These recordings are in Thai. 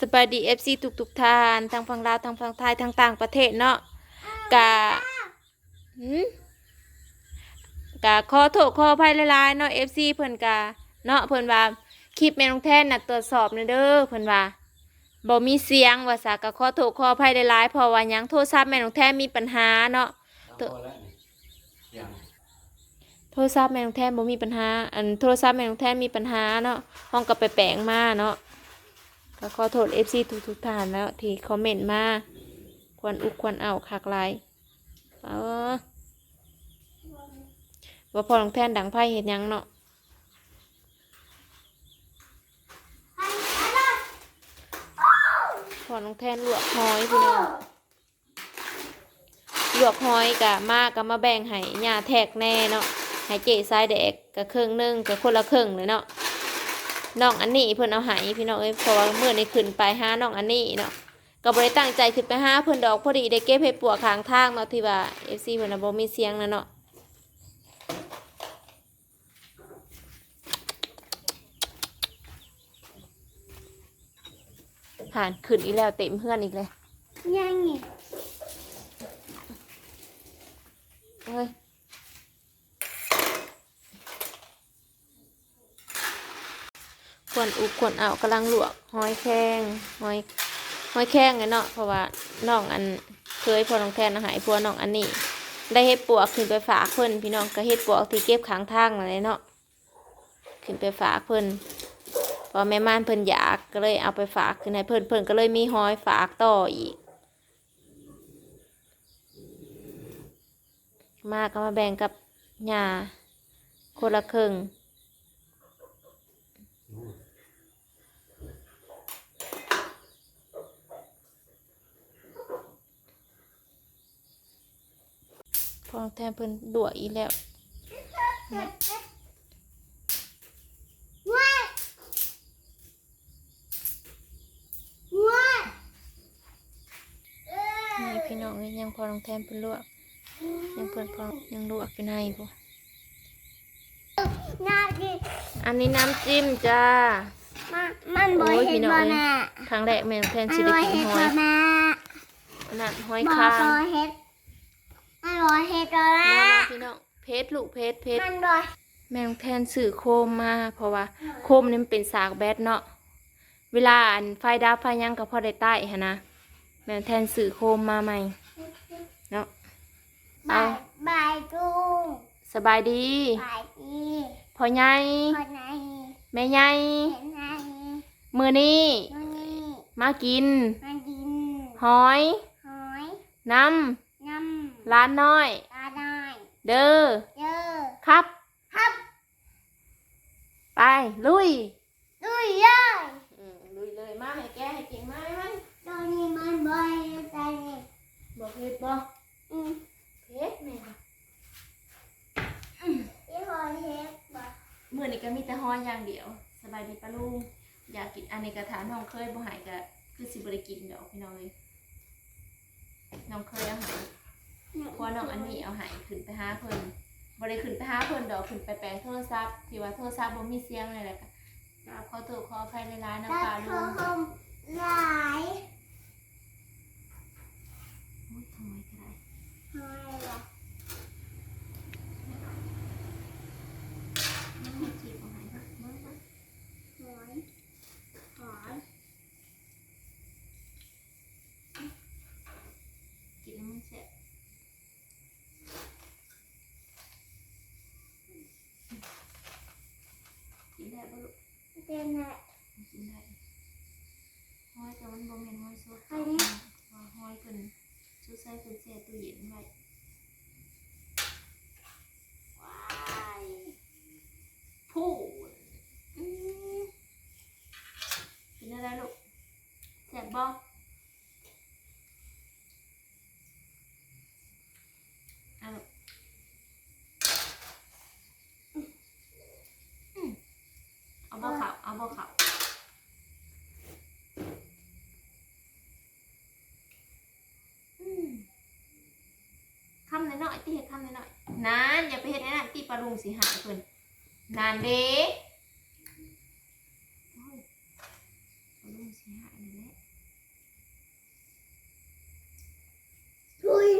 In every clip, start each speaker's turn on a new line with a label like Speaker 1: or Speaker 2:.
Speaker 1: สบายดีเอฟซีทุกทุกๆท่านทั้งฝั่งลาวทั้งฝั่งไทยทั้งต่างประเทศเนาะกะหืมกะขอโทษขออภัยหลายๆเนาะเอฟซีเพิ่นกะเนาะเพิ่นว่าคลิปแม่น้องแท่นน่ะตรวจสอบหน่อยเด้อเพิ่นว่าบ่มีเสียงว่าซะกะขอโทษขออภัยหลายๆเพราะว่าหยังโทรศัพท์แม่น้องแท่นมีปัญหาเนาะ
Speaker 2: ตัวแล้วนี่ยัง
Speaker 1: โทรศัพท์แม่น้องแท่นบ่มีปัญหาอันโทรศัพท์แม่น้องแท่นมีปัญหาเนาะห้องก็ไปแปลงมาเนาะ ก็ขอโทษ FC ทุกทุกท่านแล้ว ที่คอมเมนต์มา ควรอุกควรเอาคักหลายเออว่าพอน้องแทนดังไพ่เห็นยังเนาะพอน้องแทนลวกหอยพี่น้องลวกหอยกะมากกะมาแบ่งให้หญ้าแทกแน่เนาะให้เจ๊ทรายแดกกับครึ่งหนึงกับคนละครึ่งเลยเนาะ น้องอันนี้เพิ่นเอาใหายพี่น้องเอ้ยเพราะว่าเมื่อนี้ขึ้นไปหาน้องอันนี้เนาะก็บ่ได้ตั้งใจขึ้นไปหาเพิ่นดอกพอดีได้เก็บเห็ดปวกข้างทางเนาะที่ว่า FC เพิ่นน่ะบ่มีเสียงนะเนาะผ่านขึ้นอีกแล้วเต็มเพื่อนอีกเลย
Speaker 3: ยังไง
Speaker 1: เฮ้ย วรอุกควรเอากำลังลวกหอยแข้งหอยหอยแข้งไงเนาะเพราะว่าน้องอันเคยพอน้องแทนหายพัวน้องอันนี้ ได้เฮ็ดปวกขึ้นไปฝากเพิ่นพี่น้องก็เฮ็ดปวกที่เก็บข้างทางนั่นแหละเนาะขึ้นไปฝากเพิ่นพอแม่ม่านเพิ่นอยากก็เลยเอาไปฝากขึ้นให้เพิ่นเพิ่นก็เลยมีหอยฝากต่ออีก มาก็มาแบ่งกับหญ้าคนละครึ่ง พอแทนเพิ่นดัวอีกแล้ว
Speaker 3: ว้ายว้ายเอ้ย
Speaker 1: นี่พี่น้องเอ้ยยังพอลองแทนเพิ่นลวก ยังเพิ่นพอยังลวกอยู่ในบ่
Speaker 3: น่ากิน
Speaker 1: อันนี้น้ำจิ้มจ้า
Speaker 3: มันมันบ่
Speaker 1: โอ้ย
Speaker 3: เห็
Speaker 1: พี่
Speaker 3: น
Speaker 1: น้อง
Speaker 3: บ่
Speaker 1: เอ้ย
Speaker 3: แม่
Speaker 1: ครั้งแรกแม่น้องแทน
Speaker 3: มัน
Speaker 1: สิได้
Speaker 3: บ่
Speaker 1: กิน
Speaker 3: เห็น
Speaker 1: หอ
Speaker 3: บ่
Speaker 1: ย
Speaker 3: แม่
Speaker 1: อันนั้นหอย
Speaker 3: บ่
Speaker 1: คาง
Speaker 3: บ่เห็น มันบ่เห็นบ่แม่
Speaker 1: มาๆพี่น้องเพชรลูกเพชรเพชร
Speaker 3: มันบ่
Speaker 1: แมงแทนสื่อโคมมา เพราะว่า โคมนี่มันเป็นสากแบตเนาะเวลาอันไฟดับไฟหยังก็พอได้ใต้ฮะนะแมงแทนสื่อโคมมาใหม่เนาะ
Speaker 3: บายบายจุง
Speaker 1: สบายดี
Speaker 3: บายดี
Speaker 1: พอใหญ่
Speaker 3: คนไหน
Speaker 1: แม่ใหญ่
Speaker 3: เห็นไหน
Speaker 1: มือนี้
Speaker 3: มื้อนี้
Speaker 1: มากิน
Speaker 3: มันดิน
Speaker 1: หอย
Speaker 3: หอย
Speaker 1: น้
Speaker 3: น้ำำ
Speaker 1: ร้านน้อย
Speaker 3: ปลาได้
Speaker 1: เด้อ
Speaker 3: เจอ
Speaker 1: ครับ
Speaker 3: ครับ
Speaker 1: ไปลุย
Speaker 3: ดุยเลย
Speaker 1: อืมลุยเลยมาให้แกให้เก่งมาให้มัน
Speaker 3: ตอนนี้มันบ่อยใจนี่
Speaker 1: บอกเพชรบอก
Speaker 3: อืม
Speaker 1: เพชรแม่ค่ะ
Speaker 3: ที่หอยเฮ็ดบ่
Speaker 1: มื่อนี้ก็มีแต่ห้อยอย่างเดียว สบายดีปะลุงอยากกินอันนี้กระถามน้องเคยบ่หายก็คือสิบ่ได้กินดอกพี่น้องเลยน้องเคยเอาใหายเพ ราะว่าน้องอันนี้เอาหายขึ้นไปหาเพิ่นบ่ได้ขึ้นไปหาเพิ่นดอกขึ้นไปแปลงโทรศัพท์ที่ว่าโทรศัพท์บ่มีเสียงเลยแหละก็กราบขอโทษขออภัยในร้านะ
Speaker 3: ตั
Speaker 1: ปา
Speaker 3: ด
Speaker 1: ลุ
Speaker 3: เขา
Speaker 1: ง
Speaker 3: หลาย
Speaker 1: โอ้ยทำไมก็ได้
Speaker 3: หอยบ่
Speaker 1: น้องจีบเอาใหายนะมามา
Speaker 3: หอยหอย
Speaker 1: กินแล้วมันแซ่บกินได้บ่ลู ก
Speaker 3: เป็นไง
Speaker 1: กินได้ห้อยแต่มันบ่แม่นห้อยสด
Speaker 3: อันนี้
Speaker 1: ว่าห้อยเพิ่นชุดใส่เพิ่นแช่ตู้เย็นไว้
Speaker 3: ว้าย
Speaker 1: พูดอืมกินอะไรลูกแซ่บบ่อะลูกอืมเอาบ่ เข้าเอาบ่เข้าอืมคำน้อยๆตีเห็ดคำน้อยๆนานอย่าไปเห็ดนั่นตีปลาลุงสิหายเพิ่นนานเด้โอ้ยปลาลุงสิหายนี่แหละ
Speaker 3: ทุย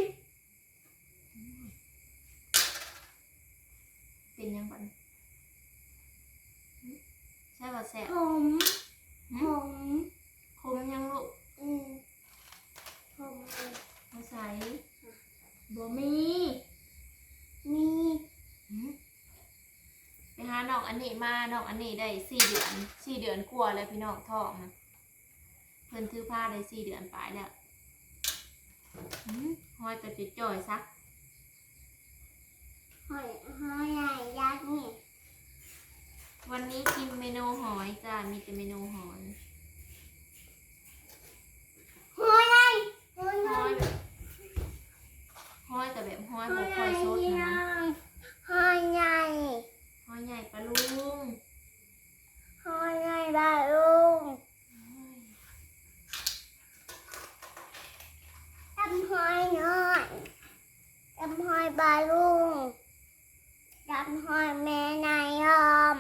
Speaker 1: เป็นยังบัดนี้หึใช่ว่าแซ่บ
Speaker 3: ผม
Speaker 1: หึ
Speaker 3: ผม
Speaker 1: คมยังลูก
Speaker 3: อืมผม
Speaker 1: มาใส่บ่มี
Speaker 3: มี
Speaker 1: หึไปหาน้องอันนี้มาน้องอันนี้ได้สี่เดือนสี่เดือนกว่าแล้วพี่น้องท้องนะเพิ่นถือผ้าได้สี่เดือนปลายแล้วหึหอยแต่จุดจ่อยซัก
Speaker 3: หอยหอยใหญ่ยักษ์นี่
Speaker 1: วันนี้กินเมนูหอยจ้า มีแต่เมนูหอย
Speaker 3: หอยใหญ่หอยให
Speaker 1: ห
Speaker 3: ญ่
Speaker 1: อยแบบหอยแต่แบบหอย
Speaker 3: ห
Speaker 1: บ
Speaker 3: อ
Speaker 1: อยก
Speaker 3: ให
Speaker 1: ค
Speaker 3: ญ่
Speaker 1: อยสดนะ
Speaker 3: หอยใหญ่
Speaker 1: หอยใหญ่ปลาลุง
Speaker 3: หอยใหญ่บาลุงจำหอยน้อยจำหอยบาลุงจำหอยแม่นายยอม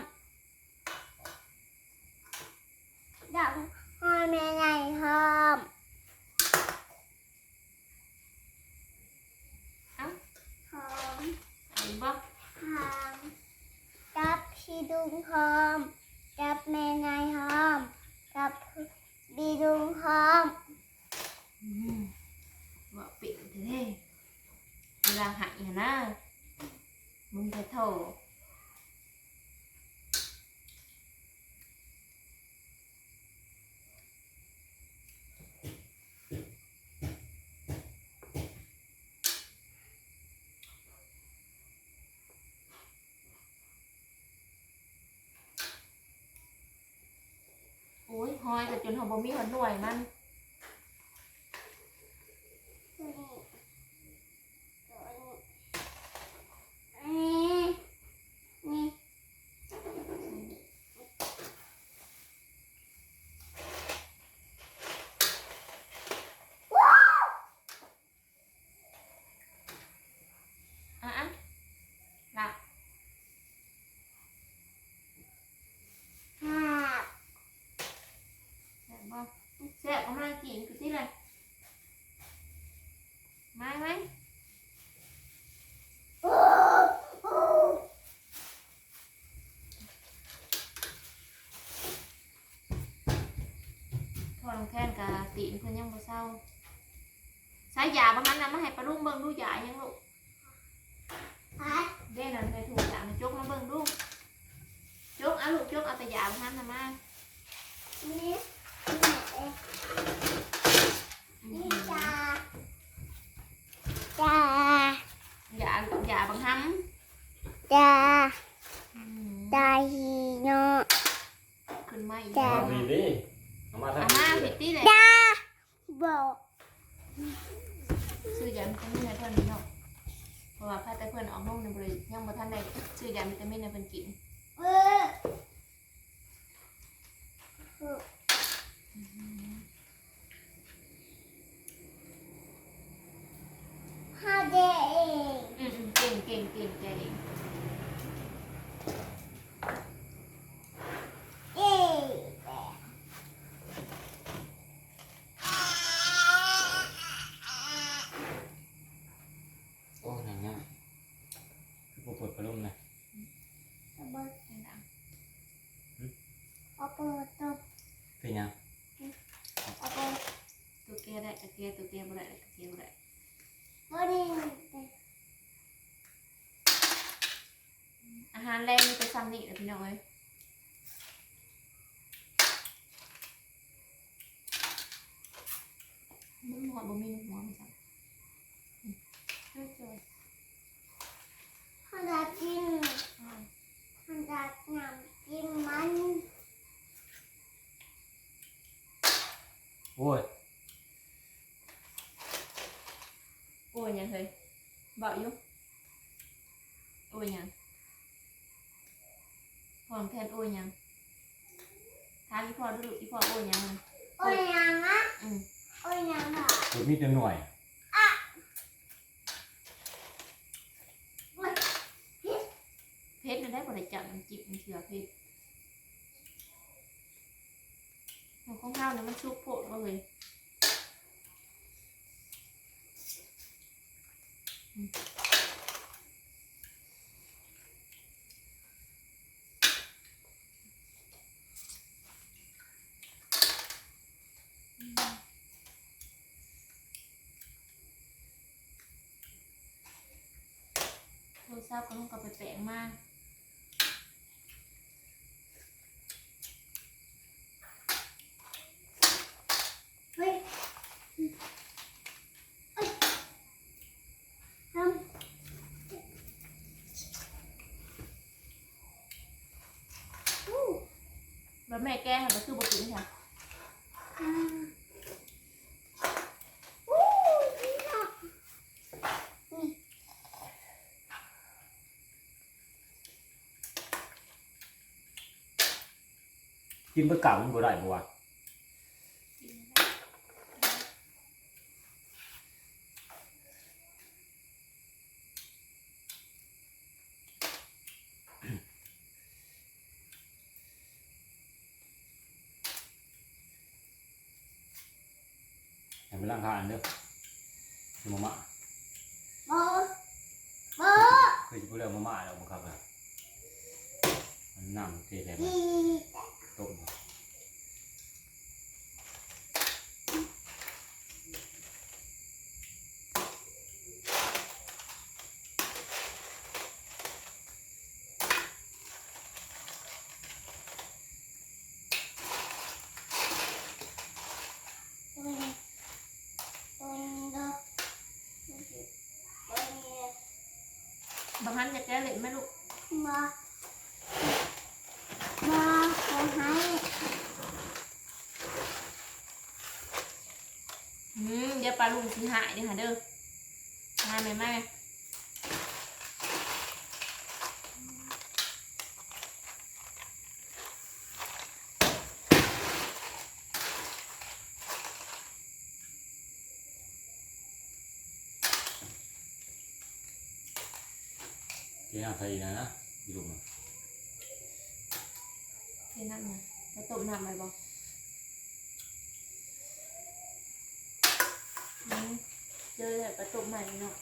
Speaker 3: จำหอยแม่นายยอม
Speaker 1: เอ้า
Speaker 3: หอม
Speaker 1: ไอ้บ่
Speaker 3: หอมจับ ลุงหอมกับแม่นายหอมกับบีดุงหอม
Speaker 1: บอกปิดเท่เวลาหายนะมึงจะโทร โอยแต่จนเขาบ่มีหัวหน่วยมัน
Speaker 3: นี่
Speaker 1: อะอะละ
Speaker 3: ห้า
Speaker 1: แซ่บบ่ แซ่บเอามากินคือที่เลยมาไหม
Speaker 3: โอ้โอ้
Speaker 1: พอลงแค้นกับตีนเพิ่นยังบ่เศร้าใช้ยาประมาณนั้นมาให้ปลาลุงเบิ่งดูยายังลูก
Speaker 3: พัด
Speaker 1: เด้นั่นไปถูกยามาจกมาเบิ่งดูจกเอาลูกจกเอาแต่ยาประมาณนั้นมา
Speaker 3: นี่ นี่จ้าจ้ายา
Speaker 1: ยายาบางค
Speaker 3: จ้าำ
Speaker 1: อืม
Speaker 3: จ้าฮีโน
Speaker 1: ขึ้นมาอีก
Speaker 3: จ้ะ
Speaker 2: เอาบีบดิเอามา
Speaker 1: อา
Speaker 2: ทำ
Speaker 1: มาผิดที่เลย
Speaker 3: จ้าบอก
Speaker 1: ซื้อยาวิตามินให้เพิ่นนี่เนาะเพราะว่าพาแต่เพิ่นออกนอกในบริยังบ่ทันได้ซื้อยาวิตามินให้เพิ่นกิน
Speaker 3: เออห้าเดย์
Speaker 1: อืมๆเก่งเก่งเก่งใจเอง
Speaker 3: เอ๊ะ
Speaker 2: โอ้ยอย่างเงี้ยคือปวดปลาลุ่มนะ
Speaker 3: เอาเปิด
Speaker 1: เสียงดัง
Speaker 3: เอาเปิดตัว
Speaker 2: เป็นยัง
Speaker 3: เอาเปิด
Speaker 1: ตัวแกได้ตัวแกตัวแกบ่ได้ตัวแกบ่ได้
Speaker 3: วันนี้
Speaker 1: อาหารแรงมีแต่ซ้ำนี่แหละพี่น้องเอ้ยมันหอดบ่มีหัวมันจ้ะอืมเฮ้ยจอย
Speaker 3: ห้าดากิน
Speaker 1: อ้าว
Speaker 3: ห้าดาหนำกินมัน
Speaker 2: โอ้ย
Speaker 1: โอ้ยยังเฮ้ยเบาอยู่โอ้ยยังพร้อมแทนโอ้ยยังถามอีพ่อดูลูกอีพ่อโอ้ยยัง
Speaker 3: โอ้ยยังอะ
Speaker 1: อืม
Speaker 3: โอ้ยยังอะ
Speaker 2: ปวดมีแต่หน่วย
Speaker 1: เพชรมันได้บ่ได้จับมันจิบมันเชื่อเพชร ข้าวในน่ะมันชุกโผล่มาเลยโทรศัพท์ก็ต้องกลับไปแปลงมาก
Speaker 3: เฮ้ยเอ้ยทำอู้
Speaker 1: แล้วแม่แก้ค่ะก็คือบกินค่ะ
Speaker 3: กินเนาะนี่
Speaker 2: กินเบอเก่ามันบ่ได้บ่วะ ไปล้างข้างอันเด้อสิมาม่า
Speaker 3: บอบ่
Speaker 2: เคยจะพูดเรื่องมาม่าแล้วบ่ครับอะมันน้ำเทใส่
Speaker 3: ดี
Speaker 2: ต้ม
Speaker 3: ตัวนี้ตัวนี้เนาะตัวนี้
Speaker 1: บางครั้งจะแก้เหล็กไหมลูก
Speaker 3: มามาขอให้
Speaker 1: อืมเดี๋ยวปลาลุงสิหายเด้อค่ะเด้อหายไหมไหม
Speaker 2: เทน้ำใส่อีกนะนะอีลูกนะ
Speaker 1: เท่นั่นไงแล้วต้มน้ำไปบ่อืมเจอแต่ประตูใหม่เนาะ